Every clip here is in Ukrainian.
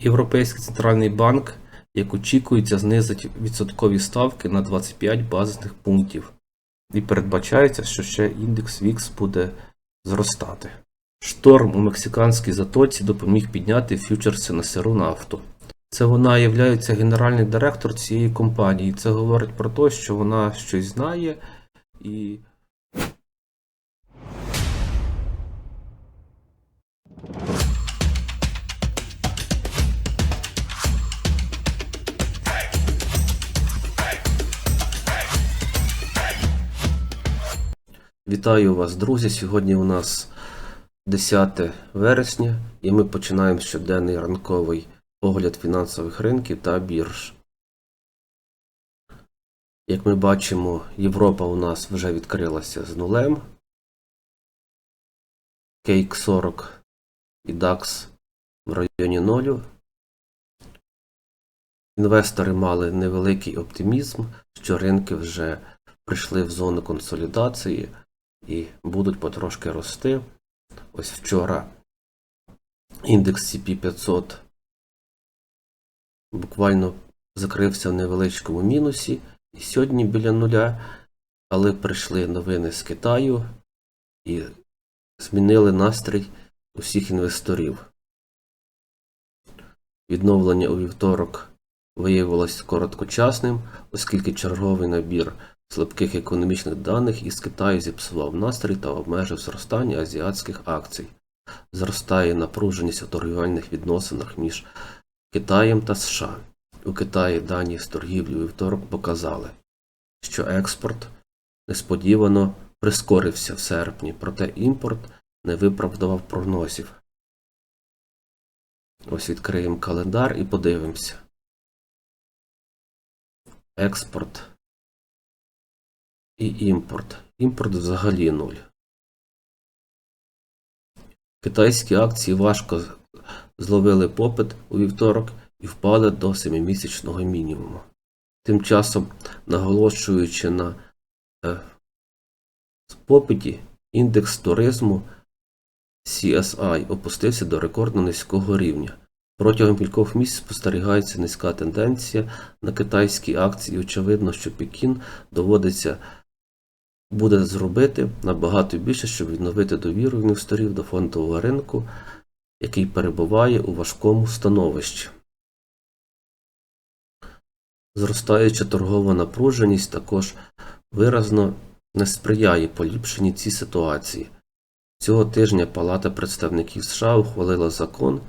Європейський центральний банк, як очікується, знизить відсоткові ставки на 25 базисних пунктів. І передбачається, що ще індекс VIX буде зростати. Шторм у мексиканській затоці допоміг підняти ф'ючерси на сиру нафту. Це вона є генеральний директор цієї компанії. Це говорить про те, що вона щось знає і. Вітаю вас, друзі! Сьогодні у нас 10 вересня, і ми починаємо щоденний ранковий огляд фінансових ринків та бірж. Як ми бачимо, Європа у нас вже відкрилася з нулем. Кейк 40 і DAX в районі нулю. Інвестори мали невеликий оптимізм, що ринки вже прийшли в зону консолідації і будуть потрошки рости. Ось вчора індекс CP500 буквально закрився в невеличкому мінусі, і сьогодні біля нуля, але прийшли новини з Китаю і змінили настрій усіх інвесторів. Відновлення у вівторок виявилось короткочасним, оскільки черговий набір слабких економічних даних із Китаю зіпсував настрій та обмежив зростання азіатських акцій. Зростає напруженість у торгівельних відносинах між Китаєм та США. У Китаї дані з торгівлі вівторок показали, що експорт несподівано прискорився в серпні, проте імпорт не виправдував прогнозів. Ось відкриємо календар і подивимося. Експорт і імпорт. Імпорт взагалі нуль. Китайські акції важко зловили попит у вівторок і впали до 7-місячного мінімуму. Тим часом, наголошуючи на е, попиті, індекс туризму CSI опустився до рекордно низького рівня. Протягом кількох місяців спостерігається низька тенденція на китайські акції. Очевидно, що Пекін доводиться буде зробити набагато більше, щоб відновити довіру інвесторів до фондового ринку, який перебуває у важкому становищі. Зростаюча торгова напруженість також виразно не сприяє поліпшенні цій ситуації. Цього тижня Палата представників США ухвалила закон,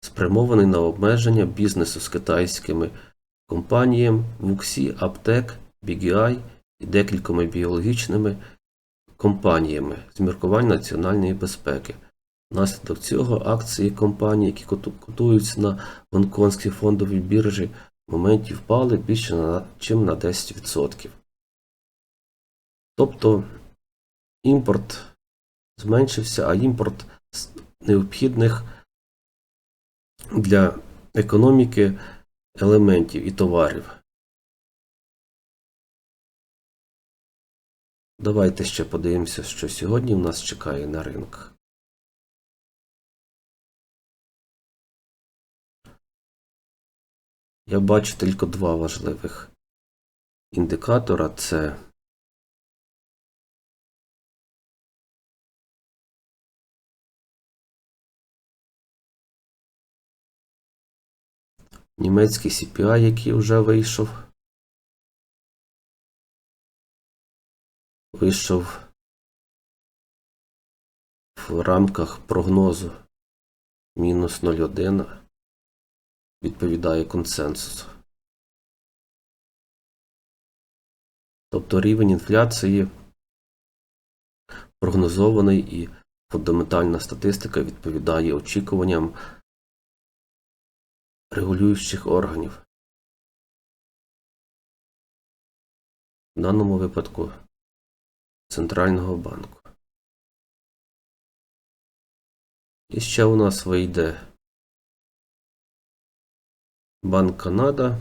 спрямований на обмеження бізнесу з китайськими компаніями Вуксі, Аптек, BGI декількома біологічними компаніями з міркувань національної безпеки. Внаслідок цього акції компаній, які котуються на гонконгській фондовій біржі, в моменті впали більше чим на 10%. Тобто імпорт зменшився, а імпорт необхідних для економіки елементів і товарів. Давайте ще подивимося, що сьогодні в нас чекає на ринках. Я бачу тільки два важливих індикатора це німецький CPI, який вже вийшов. Вийшов в рамках прогнозу мінус 0,1 відповідає консенсусу. Тобто рівень інфляції прогнозований і фундаментальна статистика відповідає очікуванням регулюючих органів. В даному випадку Центрального банку. І ще у нас вийде Банк Канада.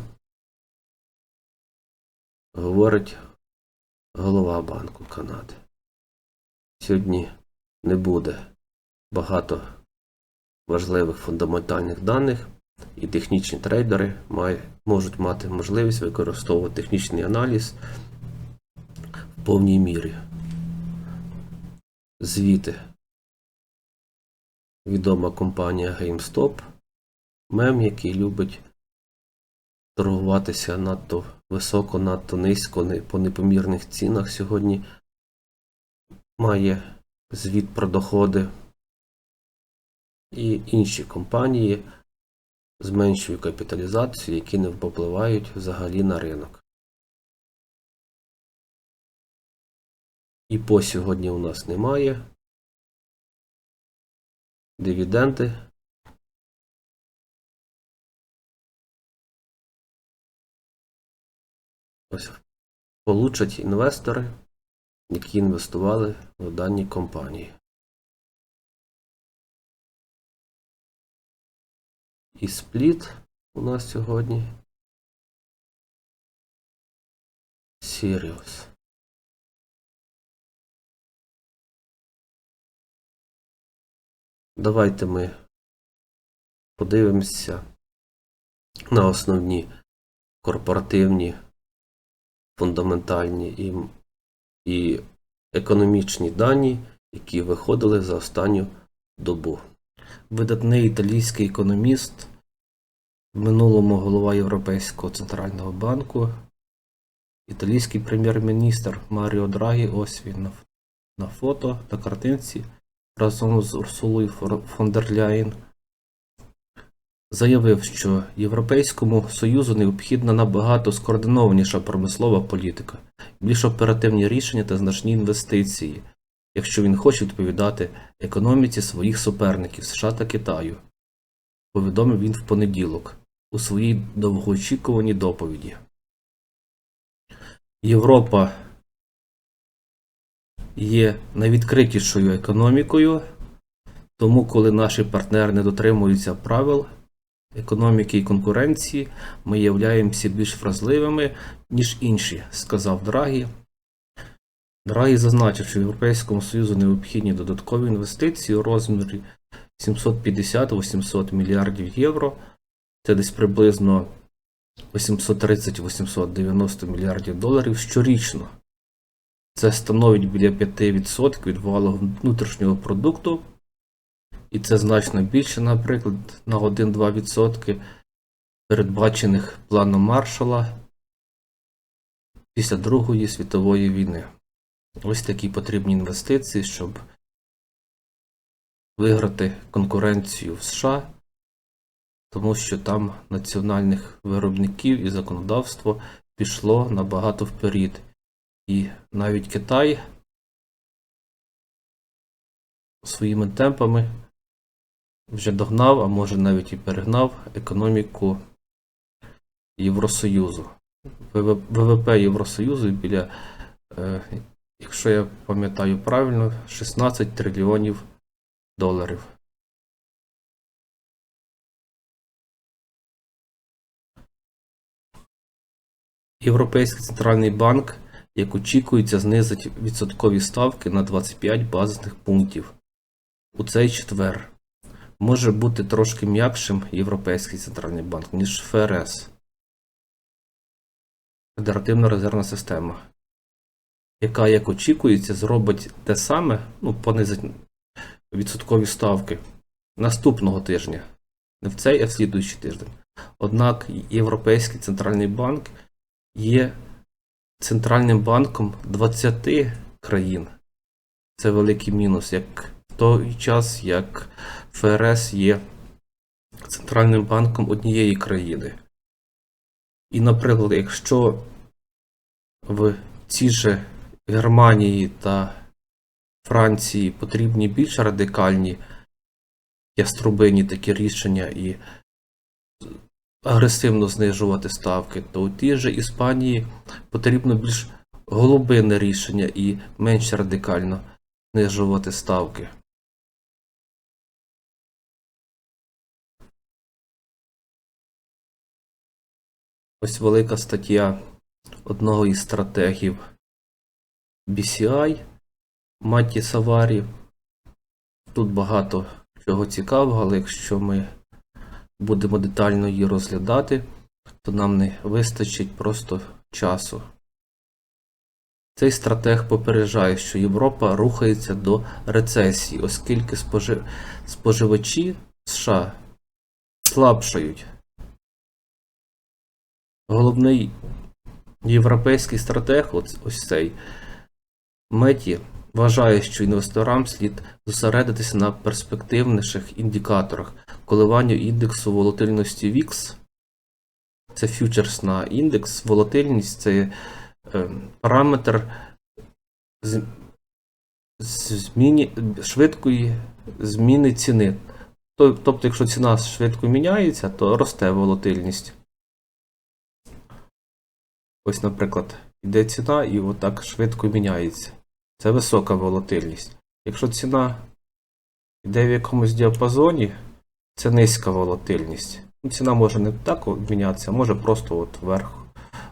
Говорить голова Банку Канади. Сьогодні не буде багато важливих фундаментальних даних, і технічні трейдери можуть мати можливість використовувати технічний аналіз в повній мірі. Звіти. Відома компанія GameStop, мем, який любить торгуватися надто високо, надто низько, по непомірних цінах сьогодні має звіт про доходи. І інші компанії з меншою капіталізацією, які не попливають взагалі на ринок. І по сьогодні у нас немає. Дивіденди. Ось получать інвестори, які інвестували в дані компанії. І спліт у нас сьогодні. Sirius. Давайте ми подивимося на основні корпоративні, фундаментальні і, і економічні дані, які виходили за останню добу. Видатний італійський економіст, в минулому голова Європейського центрального банку, італійський прем'єр-міністр Маріо Драгі, ось він на, фото, на картинці, разом з Урсулою фон дер Ляєн, заявив, що Європейському Союзу необхідна набагато скоординованіша промислова політика, більш оперативні рішення та значні інвестиції, якщо він хоче відповідати економіці своїх суперників США та Китаю, повідомив він в понеділок у своїй довгоочікуваній доповіді. Європа є найвідкритішою економікою, тому коли наші партнери не дотримуються правил економіки і конкуренції, ми являємося більш вразливими, ніж інші, сказав Драгі. Драгі зазначив, що Європейському Союзу необхідні додаткові інвестиції у розмірі 750-800 мільярдів євро. Це десь приблизно 830-890 мільярдів доларів щорічно. Це становить біля 5% від валового внутрішнього продукту. І це значно більше, наприклад, на 1-2% передбачених планом Маршала після Другої світової війни. Ось такі потрібні інвестиції, щоб виграти конкуренцію в США, тому що там національних виробників і законодавство пішло набагато вперед. І навіть Китай своїми темпами вже догнав, а може навіть і перегнав економіку Євросоюзу. ВВП Євросоюзу біля, е, якщо я пам'ятаю правильно, 16 трильйонів доларів. Європейський центральний банк, як очікується, знизить відсоткові ставки на 25 базисних пунктів у цей четвер. Може бути трошки м'якшим Європейський центральний банк, ніж ФРС. Федеративна резервна система, яка, як очікується, зробить те саме, ну, понизить відсоткові ставки наступного тижня. Не в цей, а в слідуючий тиждень. Однак Європейський центральний банк є центральним банком 20 країн. Це великий мінус, як в той час, як ФРС є центральним банком однієї країни. І, наприклад, якщо в цій же Германії та Франції потрібні більш радикальні яструбині такі рішення і агресивно знижувати ставки, то у тій же Іспанії потрібно більш голубинне рішення і менш радикально знижувати ставки. Ось велика стаття одного із стратегів BCI Матті Саварі. Тут багато чого цікавого, але якщо ми будемо детально її розглядати, то нам не вистачить просто часу. Цей стратег попереджає, що Європа рухається до рецесії, оскільки спожи- споживачі США слабшають. Головний європейський стратег, ось цей Меті, вважає, що інвесторам слід зосередитися на перспективніших індикаторах коливанню індексу волатильності VIX. Це фьючерсна індекс, волатильність це е, параметр з- з- швидкої зміни ціни. Тобто, якщо ціна швидко міняється, то росте волатильність. Ось, наприклад, йде ціна і отак швидко міняється. Це висока волатильність. Якщо ціна йде в якомусь діапазоні, це низька волатильність. Ну, Ціна може не так мінятися, може просто от вверх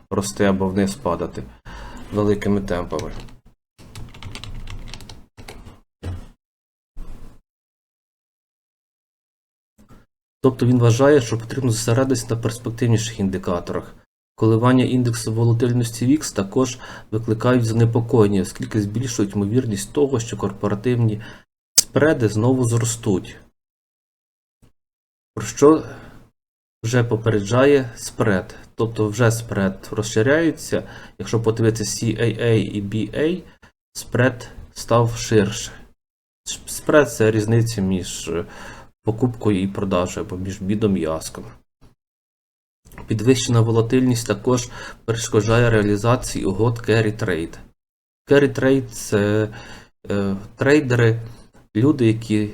рости або вниз падати великими темпами. Тобто він вважає, що потрібно зосередитися на перспективніших індикаторах. Коливання індексу волатильності VIX також викликають занепокоєння, оскільки збільшують ймовірність того, що корпоративні спреди знову зростуть. Про що вже попереджає спред. Тобто вже спред розширяється. Якщо подивитися CAA і BA, спред став ширше. Спред це різниця між покупкою і продажею, або між бідом і аском. Підвищена волатильність також перешкоджає реалізації угод carry trade. Carry trade це е, трейдери, люди, які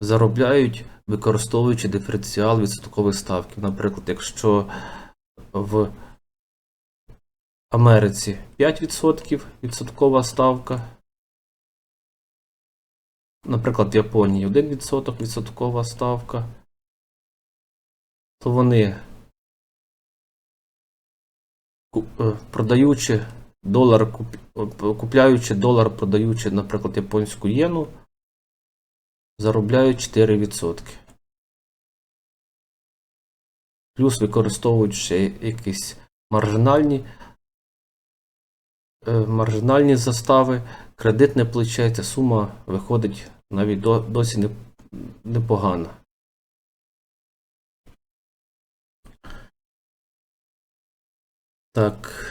заробляють, використовуючи диференціал відсоткових ставків. Наприклад, якщо в Америці 5% відсоткова ставка, наприклад, в Японії 1% відсоткова ставка, то вони продаючи долар, е, купляючи долар, продаючи, наприклад, японську єну, заробляють 4%. Плюс використовують ще якісь маржинальні, е, маржинальні застави, кредитне плече, ця сума виходить навіть до, досі не, непогана. Так,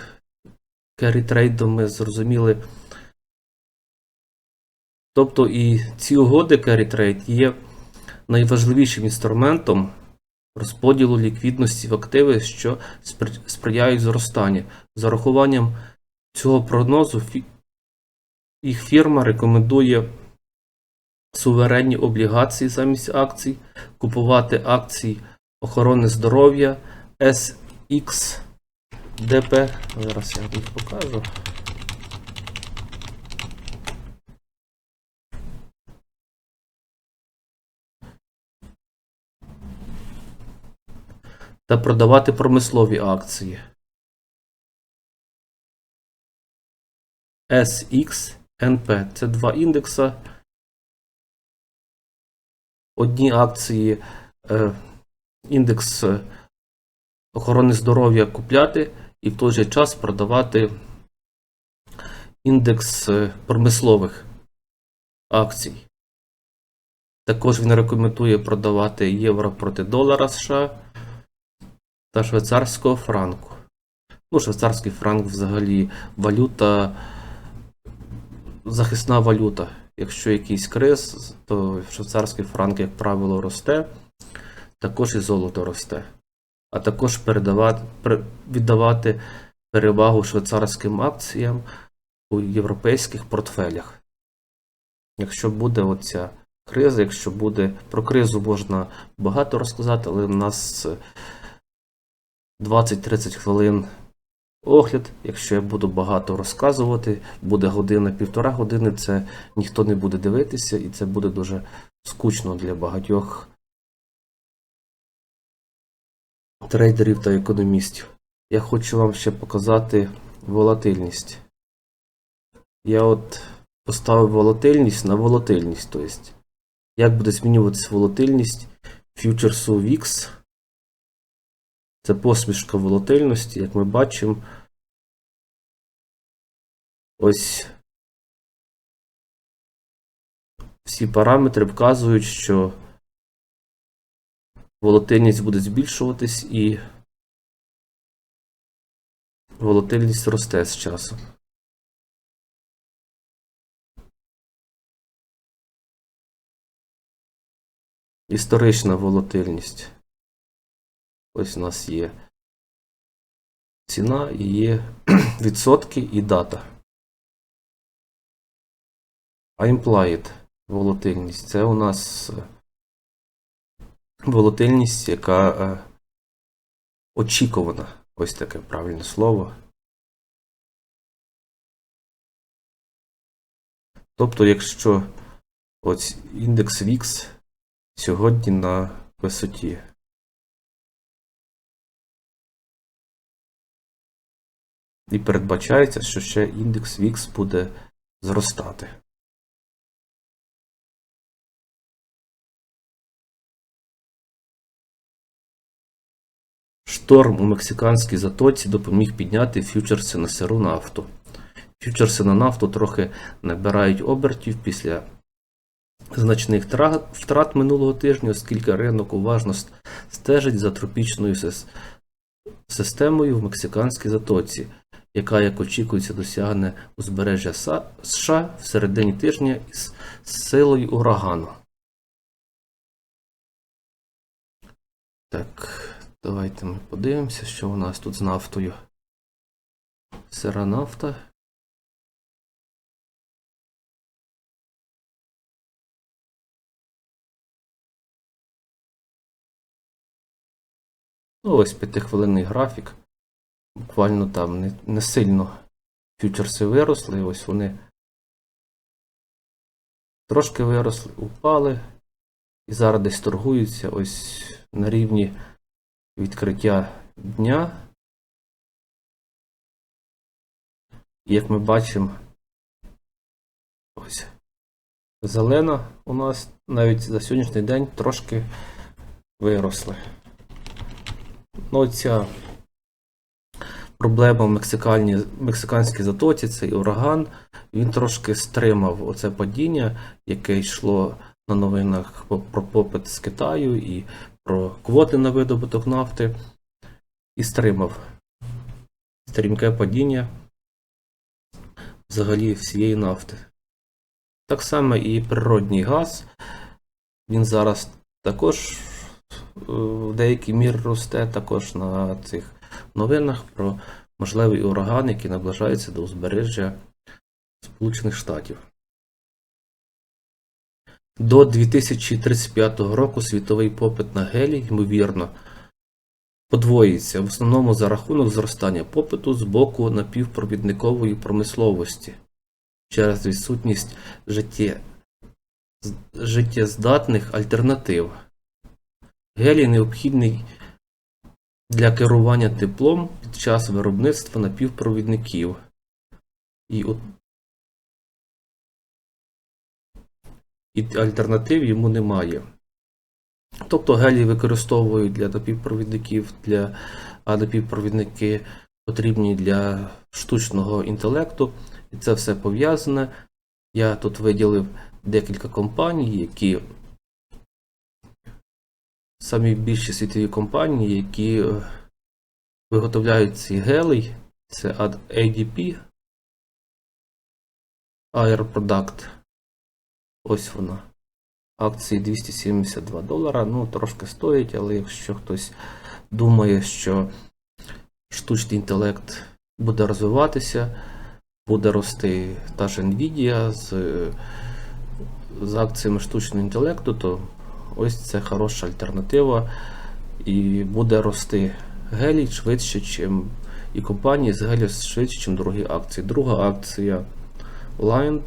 керрі трейдом ми зрозуміли. Тобто і ці угоди carry trade є найважливішим інструментом розподілу ліквідності в активи, що сприяють зростанню. З урахуванням цього прогнозу їх фірма рекомендує суверенні облігації замість акцій, купувати акції охорони здоров'я SXDP. Зараз я їх покажу. та продавати промислові акції. SXNP це два індекса. Одні акції е, індекс охорони здоров'я купляти і в той же час продавати індекс е, промислових акцій. Також він рекомендує продавати євро проти долара США та швейцарського франку. Ну, швейцарський франк взагалі валюта, захисна валюта. Якщо якийсь криз, то швейцарський франк, як правило, росте, також і золото росте. А також передавати, віддавати перевагу швейцарським акціям у європейських портфелях. Якщо буде оця криза, якщо буде про кризу можна багато розказати, але в нас е, 20-30 хвилин огляд. Якщо я буду багато розказувати, буде година-півтора години, це ніхто не буде дивитися, і це буде дуже скучно для багатьох трейдерів та економістів. Я хочу вам ще показати волатильність. Я от поставив волатильність на волатильність, тобто Як буде змінюватися волатильність фьючерсу VIX? Це посмішка волатильності, як ми бачимо. Ось всі параметри вказують, що волатильність буде збільшуватись і волатильність росте з часом. Історична волатильність. Ось у нас є ціна і є відсотки і дата. А implied волатильність це у нас волатильність, яка е, очікувана. Ось таке правильне слово. Тобто, якщо ось індекс VIX сьогодні на висоті. І передбачається, що ще індекс VIX буде зростати. Шторм у мексиканській затоці допоміг підняти фьючерси на сиру нафту. Фьючерси на нафту трохи набирають обертів після значних втрат минулого тижня, оскільки ринок уважно стежить за тропічною системою в мексиканській затоці, яка, як очікується, досягне узбережжя США в середині тижня із силою урагану. Так, давайте ми подивимося, що у нас тут з нафтою. Сира нафта. Ну, ось п'ятихвилинний графік. Буквально там не, не сильно фьючерси виросли, ось вони трошки виросли, упали. І зараз десь торгуються ось на рівні відкриття дня. Як ми бачимо, ось зелена у нас навіть за сьогоднішній день трошки виросли. Ну, ця проблема в мексиканській затоці, цей ураган, він трошки стримав оце падіння, яке йшло на новинах про попит з Китаю і про квоти на видобуток нафти, і стримав стрімке падіння взагалі всієї нафти. Так само і природній газ, він зараз також е, в деякій мірі росте також на цих новинах про можливий ураган, який наближається до узбережжя Сполучених Штатів. До 2035 року світовий попит на гелій, ймовірно, подвоїться, в основному за рахунок зростання попиту з боку напівпровідникової промисловості через відсутність життє... життєздатних альтернатив. Гелій необхідний для керування теплом під час виробництва напівпровідників. І, і альтернатив йому немає. Тобто гелій використовують для напівпровідників, для... а напівпровідники потрібні для штучного інтелекту. І це все пов'язане. Я тут виділив декілька компаній, які самі більші світові компанії, які е, виготовляють ці гелей. Це ADP, Air Product. Ось вона. Акції 272 долара. Ну, трошки стоїть, але якщо хтось думає, що штучний інтелект буде розвиватися, буде рости та ж Nvidia з, з акціями штучного інтелекту, то ось це хороша альтернатива. І буде рости гелій швидше, чим і компанії з гелію швидше, ніж другі акції. Друга акція Lind.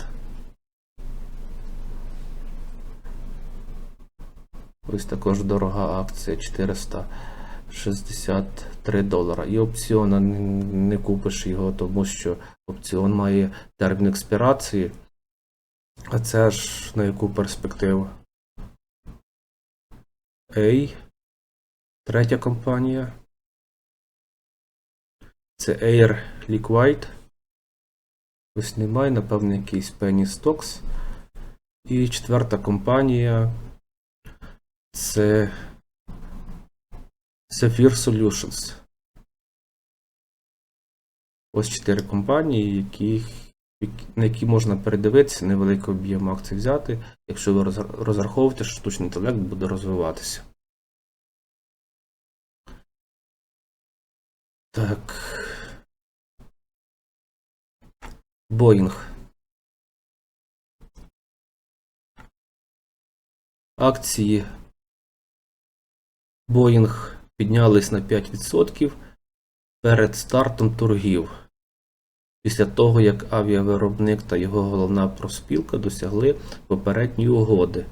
Ось також дорога акція 463 долара. І опціона не, купиш його, тому що опціон має термін експірації. А це ж на яку перспективу? A. Третя компанія. Це Air Liquide. Ось немає, напевно, якийсь Penny Stocks. І четверта компанія це Zephyr Solutions. Ось чотири компанії, які- на які можна передивитися, невеликий об'єм акцій взяти, якщо ви розраховуєте, що штучний інтелект буде розвиватися. Так. Боїнг. Акції Боїнг піднялись на 5% перед стартом торгів. Після того, як авіавиробник та його головна профспілка досягли попередньої угоди,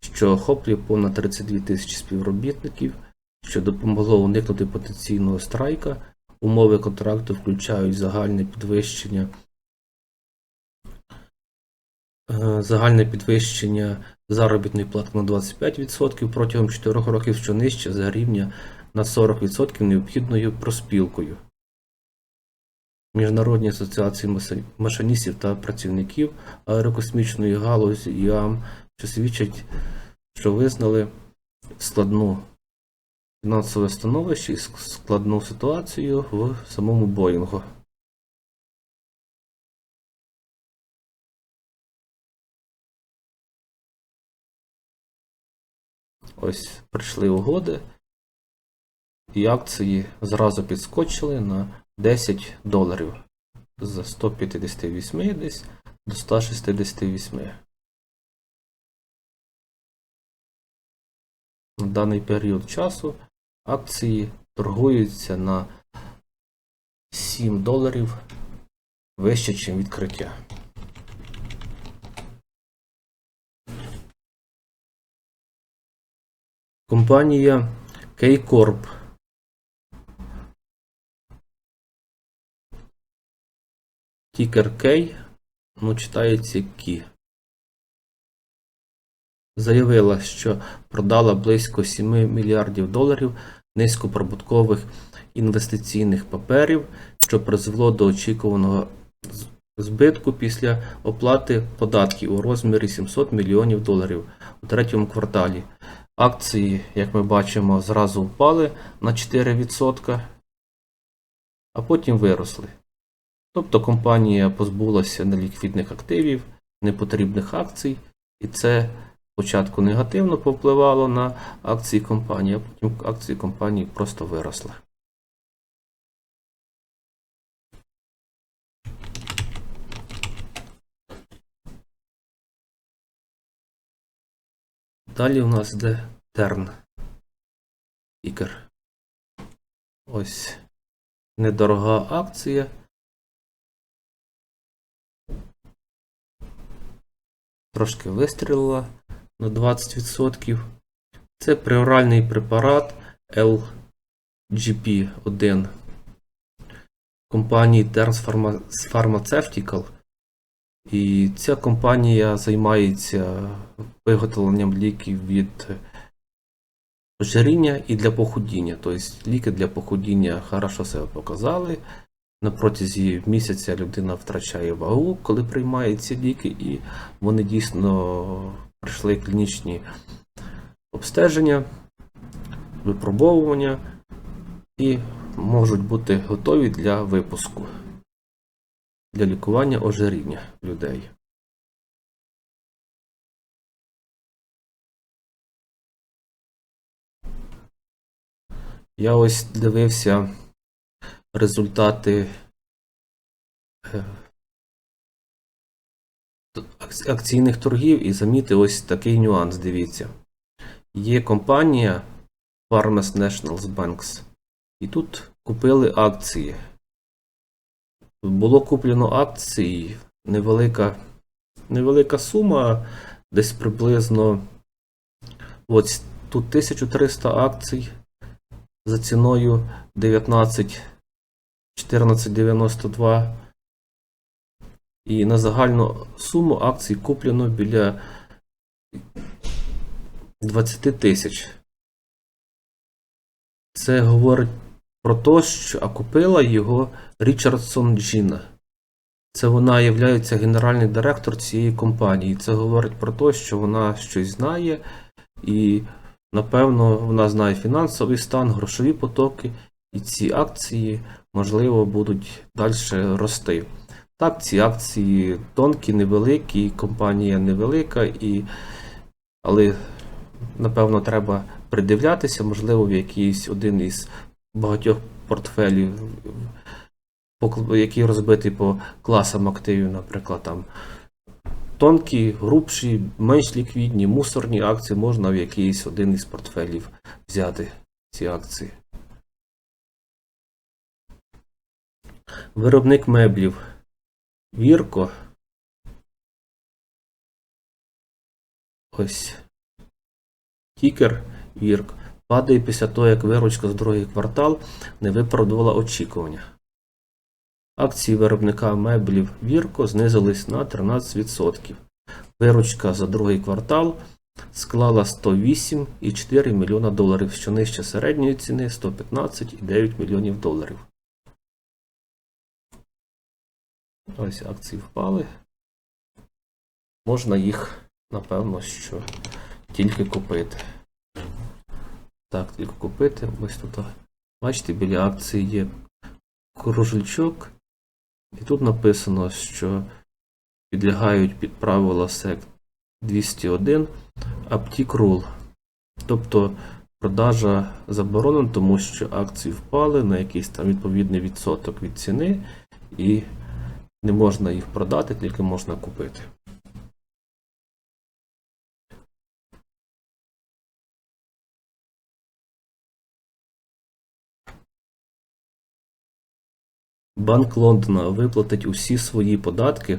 що охоплює понад 32 тисячі співробітників, що допомогло уникнути потенційного страйка. Умови контракту включають загальне підвищення е, загальне підвищення заробітної плати на 25% протягом 4 років, що нижче за рівня на 40% необхідною проспілкою. Міжнародні асоціації машиністів та працівників аерокосмічної галузі ІАМ, що свідчать, що визнали складну фінансове становище і складну ситуацію в самому Боїнгу. Ось прийшли угоди, і акції зразу підскочили на 10 доларів з 158 десь до 168. На даний період часу акції торгуються на 7 доларів вище, ніж відкриття. Компанія K-Corp Тікер K, ну читається Кі. Заявила, що продала близько 7 мільярдів доларів низькоприбуткових інвестиційних паперів, що призвело до очікуваного збитку після оплати податків у розмірі 700 мільйонів доларів у третьому кварталі. Акції, як ми бачимо, зразу впали на 4%, а потім виросли. Тобто компанія позбулася неліквідних активів, непотрібних акцій, і це спочатку негативно повпливало на акції компанії, а потім акції компанії просто виросли. Далі у нас йде Терн. Ікер. Ось недорога акція. Трошки вистрілила на 20%. Це приоральний препарат LGP1 компанії Terns Pharma- Pharmaceutical. І ця компанія займається виготовленням ліків від ожиріння і для похудіння. Тобто ліки для похудіння хорошо себе показали. На протязі місяця людина втрачає вагу, коли приймає ці ліки, і вони дійсно пройшли клінічні обстеження, випробовування і можуть бути готові для випуску для лікування ожиріння людей. Я ось дивився результати е, акційних торгів і замітив ось такий нюанс. Дивіться. Є компанія Farmers National Banks, і тут купили акції. Було куплено акції, невелика, невелика сума, десь приблизно ось тут 1300 акцій за ціною 19 14,92. І на загальну суму акцій куплено біля 20 тисяч. Це говорить про те, що а купила його Річардсон Джіна. Це вона є генеральний директор цієї компанії. Це говорить про те, що вона щось знає, і, напевно, вона знає фінансовий стан, грошові потоки, і ці акції, можливо, будуть далі рости. Так, ці акції тонкі, невеликі, компанія невелика, і... але, напевно, треба придивлятися, можливо, в якийсь один із багатьох портфелів, по- який розбитий по класам активів, наприклад, там тонкі, грубші, менш ліквідні, мусорні акції можна в якийсь один із портфелів взяти ці акції. Виробник меблів Вірко. Ось. Тікер Вірк падає після того, як виручка з другий квартал не виправдувала очікування. Акції виробника меблів Вірко знизились на 13%. Виручка за другий квартал склала 108,4 мільйона доларів, що нижче середньої ціни 115,9 мільйонів доларів. Ось акції впали. Можна їх, напевно, що тільки купити. Так, тільки купити. Ось тут. Бачите, біля акції є кружельчок. І тут написано, що підлягають під правила SEC 201 Aptic Rule. Тобто продажа заборонена, тому що акції впали на якийсь там відповідний відсоток від ціни, і не можна їх продати, тільки можна купити. Банк Лондона виплатить усі свої податки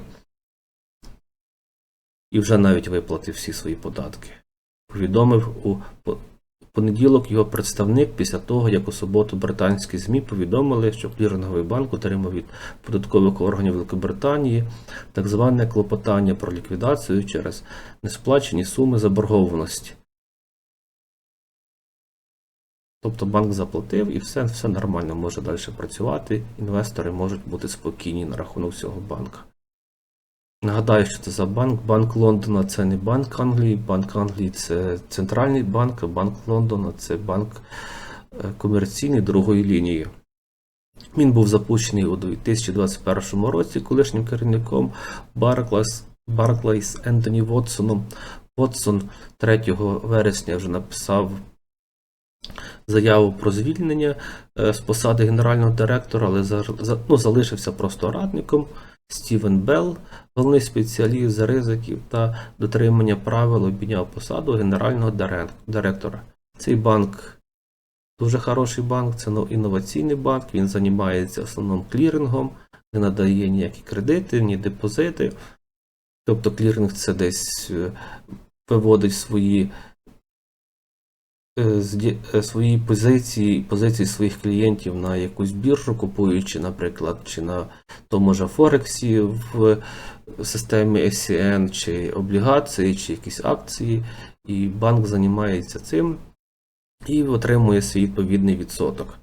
і вже навіть виплатив всі свої податки. Повідомив у понеділок його представник після того, як у суботу британські ЗМІ повідомили, що кліринговий банк отримав від податкових органів Великобританії так зване клопотання про ліквідацію через несплачені суми заборгованості. Тобто банк заплатив і все, все нормально може далі працювати. Інвестори можуть бути спокійні на рахунок цього банка. Нагадаю, що це за банк. Банк Лондона це не банк Англії. Банк Англії це центральний банк, а банк Лондона це банк е, комерційний другої лінії. Він був запущений у 2021 році колишнім керівником Barclays, Barclays Ентоні Вотсоном. Вотсон 3 вересня вже написав заяву про звільнення е, з посади генерального директора, але ну, залишився просто радником. Стівен Белл, головний спеціаліст з ризиків та дотримання правил, обійняв посаду генерального директора. Цей банк дуже хороший банк, це ну, інноваційний банк, він займається в основному клірингом, не надає ніякі кредити, ні депозити. Тобто кліринг це десь е, виводить свої свої позиції, позиції своїх клієнтів на якусь біржу, купуючи, наприклад, чи на тому же Форексі в системі SCN, чи облігації, чи якісь акції, і банк займається цим і отримує свій відповідний відсоток.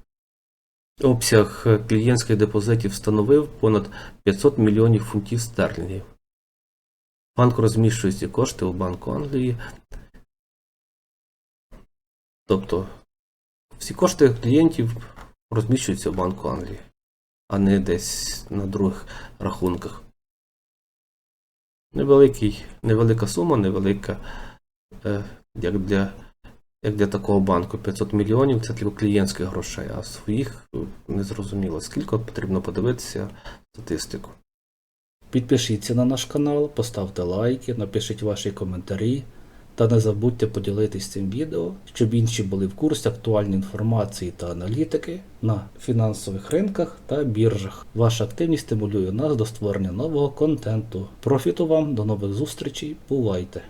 Обсяг е, клієнтських депозитів становив понад 500 мільйонів фунтів стерлінгів. Банк розміщує ці кошти у Банку Англії. Тобто всі кошти клієнтів розміщуються в Банку Англії, а не десь на других рахунках. Невеликий, невелика сума, невелика, е, як для, як для такого банку. 500 мільйонів це для клієнтських грошей, а своїх е, не зрозуміло. Скільки потрібно подивитися статистику. Підпишіться на наш канал, поставте лайки, напишіть ваші коментарі та не забудьте поділитись цим відео, щоб інші були в курсі актуальної інформації та аналітики на фінансових ринках та біржах. Ваша активність стимулює нас до створення нового контенту. Профіту вам, до нових зустрічей, бувайте!